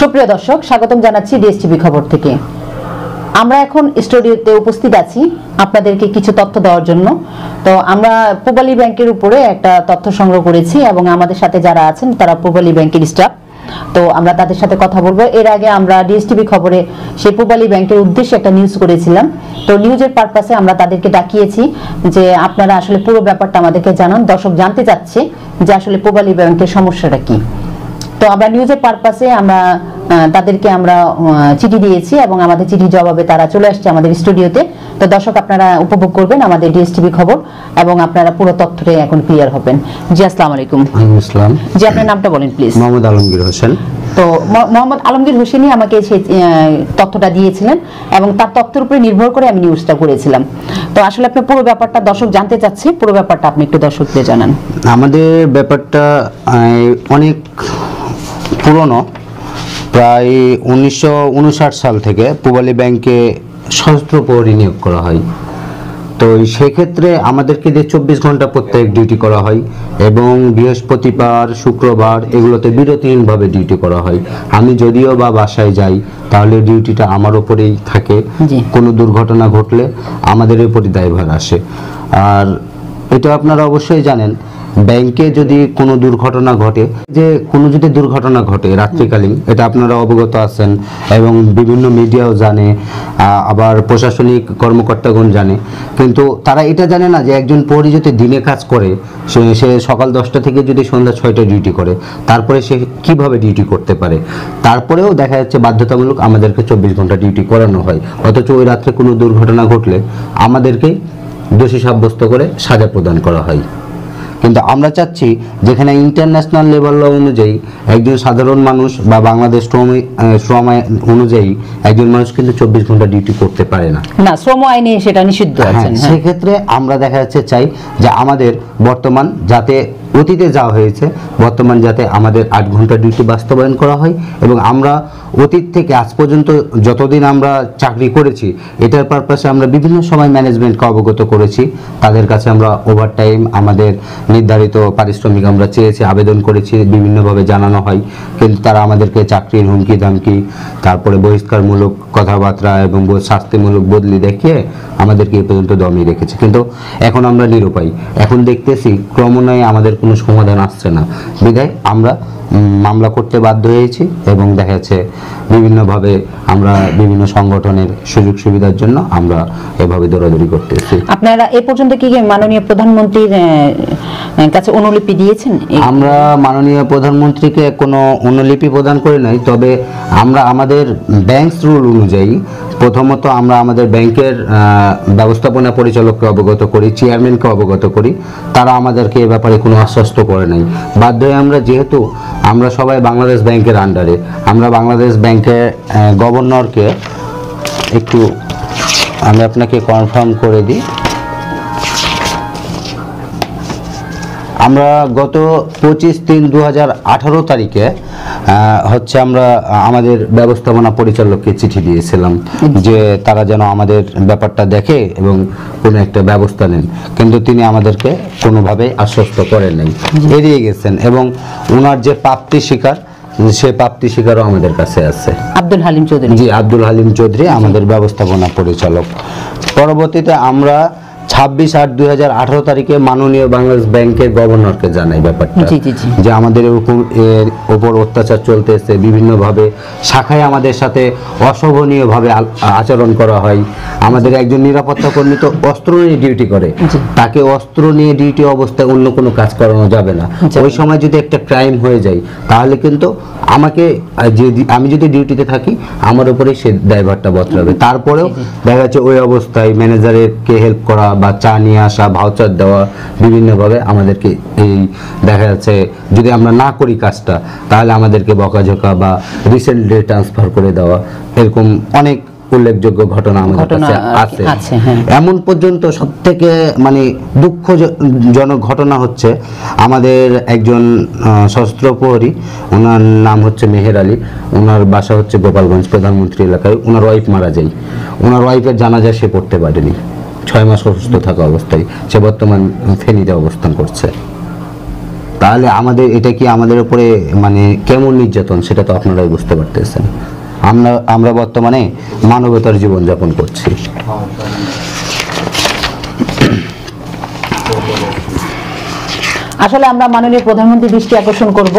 সুপ্রিয় দর্শক, স্বাগতম জানাচ্ছি ডিএসটিভি খবর থেকে। আমরা এখন স্টুডিওতে উপস্থিত আছি আপনাদেরকে কিছু তথ্য দেওয়ার জন্য। তো আমরা পূবালী ব্যাংকের উপরে একটা তথ্য সংগ্রহ করেছি এবং আমাদের সাথে যারা আছেন, তারা পূবালী ব্যাংকের স্টাফ তো আমরা তাদের সাথে কথা বলব। এর আগে আমরা ডিএসটিভি খবরে সেই পূবালী ব্যাংকের উদ্দেশ্যে একটা নিউজ করেছিলাম। তো নিউজের পারপাসে আমরা তাদেরকে ডাকিয়েছি যে, আপনারা আসলে পুরো ব্যাপারটা আমাদেরকে জানান। দর্শক জানতে চাচ্ছে যে আসলে পূবালী ব্যাংকের সমস্যাটা কি। তো আমরা নিউজের পারপাসে আমরা তাদেরকে আমরা চিঠি দিয়েছি এবং আমাদের চিঠির জবাবে তারা চলে আসছে আমাদের স্টুডিওতে। তো দর্শক আপনারা উপভোগ করবেন আমাদের ডিএসটিভি খবর এবং আপনারা পুরো তথ্যটাই এখন ক্লিয়ার হবেন। জি আসসালামু আলাইকুম। আসসালাম। জি আপনার নামটা বলেন প্লিজ মোহাম্মদ আলমগীর হোসেন। তো মোহাম্মদ আলমগীর হোসেনই আমাকে সেই তথ্যটা দিয়েছিলেন এবং তার তথ্যের উপরে নির্ভর করে আমি নিউজটা করেছিলাম। তো আসলে আপনি পুরো ব্যাপারটা দর্শক জানতে চাচ্ছে পুরো ব্যাপারটা আপনি একটু দর্শকদের জানান। আমাদের ব্যাপারটা অনেক পুরনো প্রায় উনিশশো উনষাট সাল থেকে পূবালী ব্যাংকে সশস্ত্র প্রহরী নিয়োগ করা হয়। তো সেক্ষেত্রে আমাদেরকে যে চব্বিশ ঘণ্টা প্রত্যেক ডিউটি করা হয় এবং বৃহস্পতিবার শুক্রবার এগুলোতে বিরতিহীনভাবে ডিউটি করা হয়। আমি যদিও বা বাসায় যাই তাহলে ডিউটিটা আমার ওপরেই থাকে। কোনো দুর্ঘটনা ঘটলে আমাদের উপরই দায়ভার আসে। আর এটা আপনারা অবশ্যই জানেন ব্যাংকে যদি কোনো দুর্ঘটনা ঘটে, যে কোনো যদি দুর্ঘটনা ঘটে রাত্রিকালীন, এটা আপনারা অবগত আছেন এবং বিভিন্ন মিডিয়াও জানে আবার প্রশাসনিক কর্মকর্তাগণ জানে। কিন্তু তারা এটা জানে না যে একজন প্রহরী যদি দিনে কাজ করে, সে সকাল দশটা থেকে যদি সন্ধ্যা ছয়টা ডিউটি করে, তারপরে সে কীভাবে ডিউটি করতে পারে? তারপরেও দেখা যাচ্ছে বাধ্যতামূলক আমাদেরকে চব্বিশ ঘণ্টা ডিউটি করানো হয়। অথচ ওই রাত্রে কোনো দুর্ঘটনা ঘটলে আমাদেরকে দোষী সাব্যস্ত করে সাজা প্রদান করা হয়। কিন্তু আমরা চাচ্ছি যেখানে ইন্টারন্যাশনাল লেভেল অনুযায়ী একজন সাধারণ মানুষ বা বাংলাদেশ শ্রম শ্রম আইন অনুযায়ী একজন মানুষ কিন্তু চব্বিশ ঘণ্টা ডিউটি করতে পারে না। না শ্রম আইনে সেটা নিষিদ্ধ আছে হ্যাঁ। সেক্ষেত্রে আমরা দেখা যাচ্ছে চাই যে আমাদের বর্তমান যাতে অতীতে যাওয়া হয়েছে, বর্তমান যাতে আমাদের আট ঘণ্টা ডিউটি বাস্তবায়ন করা হয় এবং আমরা অতীত থেকে আজ পর্যন্ত যতদিন আমরা চাকরি করেছি, এটার পারপাসে আমরা বিভিন্ন সময় ম্যানেজমেন্টকে অবগত করেছি। তাদের কাছে আমরা ওভার টাইম আমাদের নির্ধারিত পারিশ্রমিক আমরা চেয়েছি, আবেদন করেছি, বিভিন্নভাবে জানানো হয়। কিন্তু তারা আমাদেরকে চাকরির হুমকি, ধামকি, তারপরে বহিষ্কারমূলক কথাবার্তা এবং শাস্তিমূলক বদলি দেখিয়ে আমাদেরকে এ পর্যন্ত দমিয়ে রেখেছে। কিন্তু এখন আমরা নিরুপায়। এখন দেখতেছি, ক্রমান্বয়ে আমাদের কোনো সমাধান আসছে না। বিধায় আমরা মামলা করতে বাধ্য হয়েছি এবং দেখা যাচ্ছে বিভিন্নভাবে আমরা বিভিন্ন সংগঠনের সুযোগ সুবিধার জন্য আমরা এভাবে দৌড়াদৌড়ি করতেছি। আপনারা এ পর্যন্ত কি মাননীয় প্রধানমন্ত্রীর কাছে অনুলিপি দিয়েছেন? আমরা মাননীয় প্রধানমন্ত্রীকে কোনো অনুলিপি প্রদান করি নাই, তবে আমরা আমাদের ব্যাংকস রুল অনুযায়ী প্রথমত আমরা আমাদের ব্যাংকের ব্যবস্থাপনা পরিচালককে অবগত করি, চেয়ারম্যানকে অবগত করি, তারা আমাদেরকে এ ব্যাপারে কোনো আশ্বস্ত করে নাই। বাধ্য হয়ে আমরা যেহেতু আমরা সবাই বাংলাদেশ ব্যাংকের আন্ডারে, আমরা বাংলাদেশ ব্যাংকের গভর্নরকে একটু আমি আপনাকে কনফার্ম করে দিই। আমরা গত পঁচিশ তিন দু তারিখে হচ্ছে আমরা আমাদের ব্যবস্থাপনা পরিচালককে চিঠি দিয়েছিলাম যে তারা যেন আমাদের ব্যাপারটা দেখে এবং কোনো একটা ব্যবস্থা নেন। কিন্তু তিনি আমাদেরকে কোনোভাবে আশ্বস্ত করেন নাই। এড়িয়ে গেছেন এবং ওনার যে প্রাপ্তি শিকার সে প্রাপ্তি শিকারও আমাদের কাছে আছে। আব্দুল হালিম চৌধুরী। জি আব্দুল হালিম চৌধুরী আমাদের ব্যবস্থাপনা পরিচালক। পরবর্তীতে আমরা ছাব্বিশ আট দুই হাজার আঠারো তারিখে মাননীয় বাংলাদেশ ব্যাংকের গভর্নরকে জানাই ব্যাপারটা। যে আমাদের এরকম এর ওপর অত্যাচার চলতে চলতেছে বিভিন্নভাবে শাখায় আমাদের সাথে অশোভনীয়ভাবে আচরণ করা হয়। আমাদের একজন নিরাপত্তা কর্মী তো অস্ত্র নিয়ে ডিউটি করে। তাকে অস্ত্র নিয়ে ডিউটি অবস্থায় অন্য কোনো কাজ করানো যাবে না। ওই সময় যদি একটা ক্রাইম হয়ে যায়, তাহলে কিন্তু আমাকে যদি, আমি যদি ডিউটিতে থাকি, আমার উপরেই সে ড্রাইভারটা বদলাবে। তারপরেও দেখা যাচ্ছে ওই অবস্থায় ম্যানেজারেরকে হেল্প করা বা চা নিয়ে আসা ভাউচার দেওয়া, বিভিন্নভাবে আমাদেরকে এই দেখা যাচ্ছে, যদি আমরা না করি কাজটা, তাহলে আমাদেরকে বকাঝোকা বা রিসেন্ট রিসেন্টলি ট্রান্সফার করে দেওয়া, এরকম অনেক উল্লেখযোগ্য ঘটনা আমাদের কাছে আছে। হ্যাঁ। এমন পর্যন্ত সব থেকে মানে দুঃখজনক ঘটনা হচ্ছে আমাদের একজন সশস্ত্র প্রহরী ওনার নাম হচ্ছে মেহের আলী। ওনার বাসা হচ্ছে গোপালগঞ্জ প্রধানমন্ত্রী এলাকায়। ওনার ওয়াইফ মারা যায়। ওনার ওয়াইফের জানাজা সে পড়তে পারেনি। ছয় মাস অসুস্থ থাকা অবস্থায়। সে বর্তমান ফেনীতে অবস্থান করছে। তাহলে আমাদের এটা কি আমাদের উপরে মানে কেমন নির্যাতন? সেটা তো আপনারাই বুঝতে পারতেছেন। আমরা আমরা বর্তমানে মানবতার জীবন যাপন করছি। আসলে আমরা মাননীয় প্রধানমন্ত্রী দৃষ্টি আকর্ষণ করব।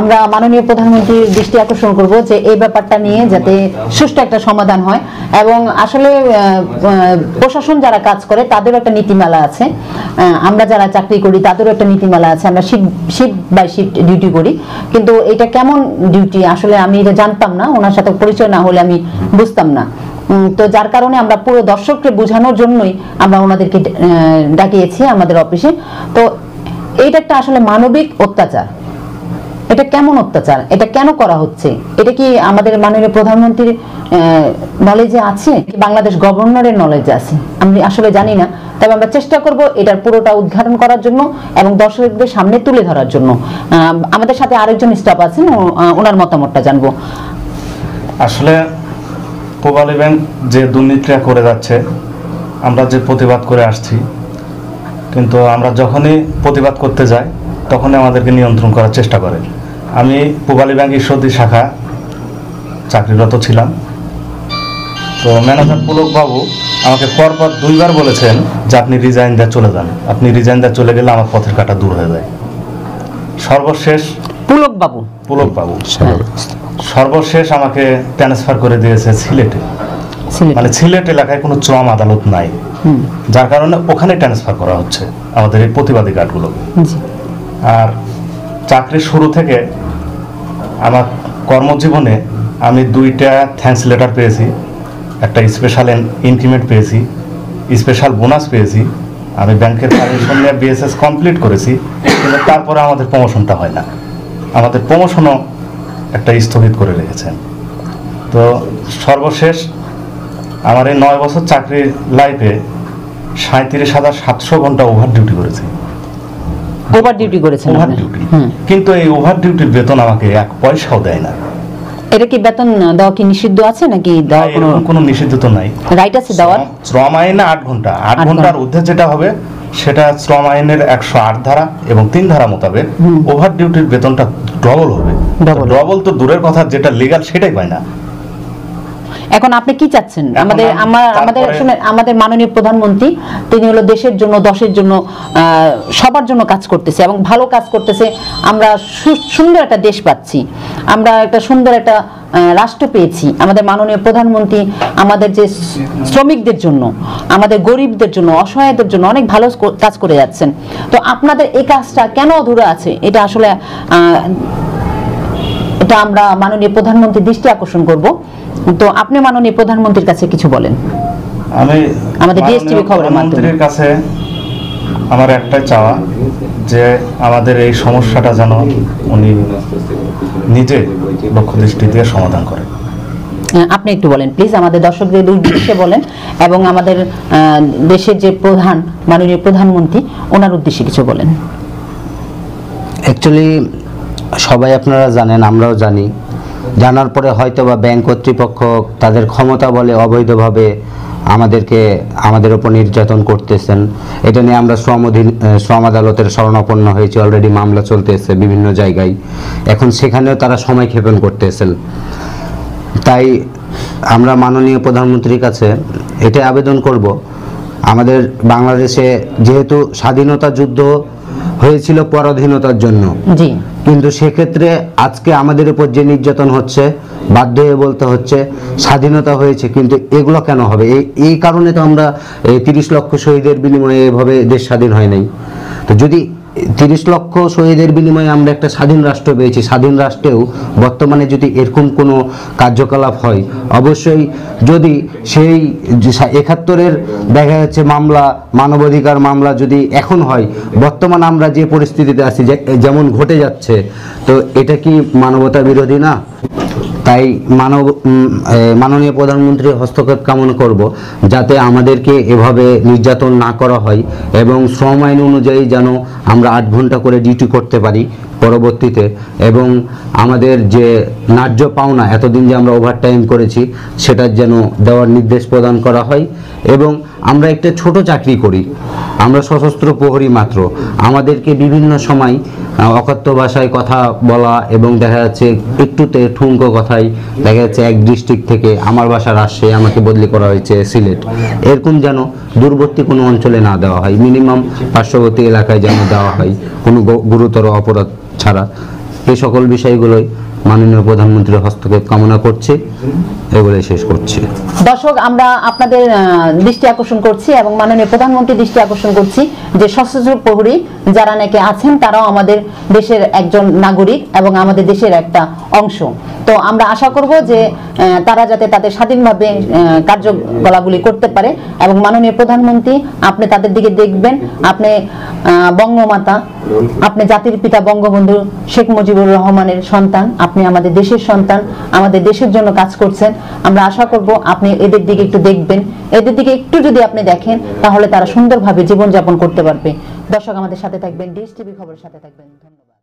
আমরা মাননীয় প্রধানমন্ত্রীর দৃষ্টি আকর্ষণ করব যে এই ব্যাপারটা নিয়ে যাতে সুষ্ঠু একটা সমাধান হয়। এবং আসলে প্রশাসন যারা কাজ করে, তাদেরও একটা নীতিমালা আছে। আমরা যারা চাকরি করি, তাদেরও একটা নীতিমালা আছে। আমরা shift shift by shift duty করি। কিন্তু এটা কেমন ডিউটি? আসলে আমি এটা জানতাম না। ওনার সাথে পরিচয় না হলে আমি বুঝতাম না। তো যার কারণে আমরা পুরো দর্শককে বোঝানোর জন্যই আমরা ওনাদেরকে ডাকিয়েছি আমাদের অফিসে। তো এইটা একটা আসলে মানবিক অত্যাচার। এটা কেমন অত্যাচার? এটা কেন করা হচ্ছে? এটা কি আমাদের মাননীয় প্রধানমন্ত্রীর নলেজে আছে? বাংলাদেশ গভর্নরের নলেজে আছে? আমি আসলে জানি না। তবে আমরা চেষ্টা করব এটার পুরোটা উদ্ঘাটন করার জন্য এবং দর্শকদের সামনে তুলে ধরার জন্য। আমাদের সাথে আরেকজন স্টাফ আছেন ওনার মতামতটা জানব। আসলে পূবালী ব্যাংক যে দুর্নীতিটা করে যাচ্ছে, আমরা যে প্রতিবাদ করে আসছি, কিন্তু আমরা যখনই প্রতিবাদ করতে যাই, তখনই আমাদেরকে নিয়ন্ত্রণ করার চেষ্টা করে। আমি পূবালী ব্যাংক ঈশ্বরদী শাখা চাকরিরত ছিলাম। তো ম্যানেজার পুলক বাবু আমাকে পরপর দুইবার বলেছেন যে আপনি রিজাইন দেওয়া চলে যান। আপনি রিজাইন দেওয়া চলে গেলে আমার পথের কাটা দূর হয়ে যায়। সর্বশেষ পুলক বাবু। পুলক বাবু। সর্বশেষ। আমাকে ট্রান্সফার করে দিয়েছে সিলেটে। মানে সিলেট এলাকায় কোনো চম আদালত নাই। যার কারণে ওখানে ট্রান্সফার করা হচ্ছে আমাদের এই প্রতিবাদী কার্ডগুলো আর চাকরির শুরু থেকে কর্মজীবনে আমি দুইটা থ্যাঙ্কস লেটার পেয়েছি, একটা স্পেশাল ইনক্রিমেন্ট পেয়েছি স্পেশাল বোনাস পেয়েছি, আমি ব্যাংকের পারমিশন নিয়ে বিএসএস কমপ্লিট করেছি, কিন্তু তারপরে আমাদের প্রমোশনটা হয় না। আমাদের প্রমোশনও একটা স্থগিত করে রেখেছেন। তো সর্বশেষ, আমার এই নয় বছর চাকরির লাইফে সাঁত্রিশ হাজার সাতশো ঘণ্টা ওভার ডিউটি করেছি। ওভার ডিউটি করেছেন ওভার ডিউটি কিন্তু এই ওভার ডিউটির বেতন আমাকে এক পয়সাও দেয় না। এটা কি বেতন দেওয়া কি নিষিদ্ধ আছে নাকি দেওয়া কোনো কোনো নিষিদ্ধ তো নাই। রাইট আছে দেওয়ার? শ্রম- আইনে ঘণ্টা। ঘণ্টার ঊর্ধ্বে যেটা হবে সেটা শ্রম আইনের একশো আট ধারা এবং তিন ধারা মোতাবেক ওভার ডিউটির বেতনটা ডবল হবে। ডবল তো দূরের কথা যেটা লিগাল সেটাই পায় না। এখন আপনি কি চাচ্ছেন? আমাদের আমাদের শুনে আমাদের মাননীয় প্রধানমন্ত্রী তিনি হলো দেশের জন্য দশের জন্য সবার জন্য কাজ করতেছে এবং ভালো কাজ করতেছে। আমরা সুন্দর একটা দেশ পাচ্ছি। আমরা একটা সুন্দর একটা রাষ্ট্র পেয়েছি। আমাদের মাননীয় প্রধানমন্ত্রী আমাদের যে শ্রমিকদের জন্য আমাদের গরিবদের জন্য অসহায়দের জন্য অনেক ভালো কাজ করে যাচ্ছেন। তো আপনাদের এই কাজটা কেন অধুরা আছে? এটা আসলে আহ, এটা আমরা মাননীয় প্রধানমন্ত্রীর দৃষ্টি আকর্ষণ করব। তো আপনি মাননীয় প্রধানমন্ত্রীর কাছে কিছু বলেন। আমি আমাদের মাননীয় খবরের মাধ্যমে। কাছে আমার একটাই চাওয়া যে আমাদের এই সমস্যাটা যেন উনি নিজে লক্ষ্য দৃষ্টি দিয়ে সমাধান করেন। আপনি একটু বলেন প্লিজ আমাদের দর্শকদের উদ্দেশ্যে বলেন এবং আমাদের আহ, দেশের যে প্রধান মাননীয় প্রধানমন্ত্রী ওনার উদ্দেশ্যে কিছু বলেন। অ্যাকচুয়ালি সবাই আপনারা জানেন আমরাও জানি জানার পরে হয়তো বা ব্যাংক কর্তৃপক্ষ তাদের ক্ষমতা বলে অবৈধভাবে আমাদেরকে, আমাদের ওপর নির্যাতন করতেছেন। এটা নিয়ে আমরা শ্রম শ্রম আদালতের শরণাপন্ন হয়েছি। অলরেডি মামলা চলতে চলতেছে বিভিন্ন জায়গায়। এখন সেখানেও তারা সময় ক্ষেপণ করতেছেন। তাই আমরা মাননীয় প্রধানমন্ত্রীর কাছে এটা আবেদন করব। আমাদের বাংলাদেশে যেহেতু স্বাধীনতা যুদ্ধ হয়েছিল পরাধীনতার জন্য। জি। কিন্তু সেক্ষেত্রে আজকে আমাদের উপর যে নির্যাতন হচ্ছে বাধ্য হয়ে বলতে হচ্ছে স্বাধীনতা হয়েছে কিন্তু এগুলো কেন হবে? এই এই কারণে তো আমরা এই তিরিশ লক্ষ শহীদের বিনিময়ে এভাবে দেশ স্বাধীন হয় নাই। তো যদি তিরিশ লক্ষ শহীদের বিনিময়ে আমরা একটা স্বাধীন রাষ্ট্র পেয়েছি। স্বাধীন রাষ্ট্রেও বর্তমানে যদি এরকম কোনো কার্যকলাপ হয়, অবশ্যই যদি সেই একাত্তরের দেখা যাচ্ছে মামলা, মানবাধিকার মামলা যদি এখন হয়, বর্তমান আমরা যে পরিস্থিতিতে আছি যেমন ঘটে যাচ্ছে, তো এটা কি মানবতা বিরোধী না? তাই মানব মাননীয় প্রধানমন্ত্রীর হস্তক্ষেপ কামনা করব যাতে আমাদেরকে এভাবে নির্যাতন না করা হয় এবং শ্রম আইন অনুযায়ী যেন আমরা আট ঘণ্টা করে ডিউটি করতে পারি পরবর্তীতে এবং আমাদের যে ন্যায্য পাওনা এতদিন যে আমরা ওভারটাইম করেছি সেটার যেন দেওয়ার নির্দেশ প্রদান করা হয় এবং আমরা একটা ছোট চাকরি করি। আমরা সশস্ত্র প্রহরী মাত্র। আমাদেরকে বিভিন্ন সময় অকথ্য ভাষায় কথা বলা এবং দেখা যাচ্ছে একটুতে ঠুঙ্কো কথায় দেখা যাচ্ছে এক ডিস্ট্রিক্ট থেকে আমার বাসা রাজশাহী আমাকে বদলি করা হয়েছে সিলেট। এরকম যেন দূরবর্তী কোনো অঞ্চলে না দেওয়া হয়, মিনিমাম পার্শ্ববর্তী এলাকায় যেন দেওয়া হয় কোনো গুরুতর অপরাধ ছাড়া। এই সকল বিষয়গুলোই মাননীয় প্রধানমন্ত্রীর হস্তক্ষেপ কামনা করছি। এগুলো শেষ করছি। দর্শক, আমরা আপনাদের দৃষ্টি আকর্ষণ করছি এবং মাননীয় প্রধানমন্ত্রী দৃষ্টি আকর্ষণ করছি যে সশস্ত্র প্রহরী যারা নাকি আছেন, তারাও আমাদের দেশের একজন নাগরিক এবং আমাদের দেশের একটা অংশ। তো আমরা আশা করব যে তারা যাতে তাদের স্বাধীনভাবে কার্যকলাপগুলি করতে পারে। এবং মাননীয় প্রধানমন্ত্রী, আপনি তাদের দিকে দেখবেন। আপনি বঙ্গমাতা, আপনি জাতির পিতা বঙ্গবন্ধু শেখ মুজিবুর রহমানের সন্তান, আপনি আমাদের দেশের সন্তান, আমাদের দেশের জন্য কাজ করছেন। আমরা আশা করব আপনি এদের দিকে একটু দেখবেন। এদের দিকে একটু যদি আপনি দেখেন, তাহলে তারা সুন্দরভাবে জীবনযাপন করতে পারবে। দর্শক আমাদের সাথে থাকবেন ডিএস টিভি খবরের সাথে থাকবেন। ধন্যবাদ।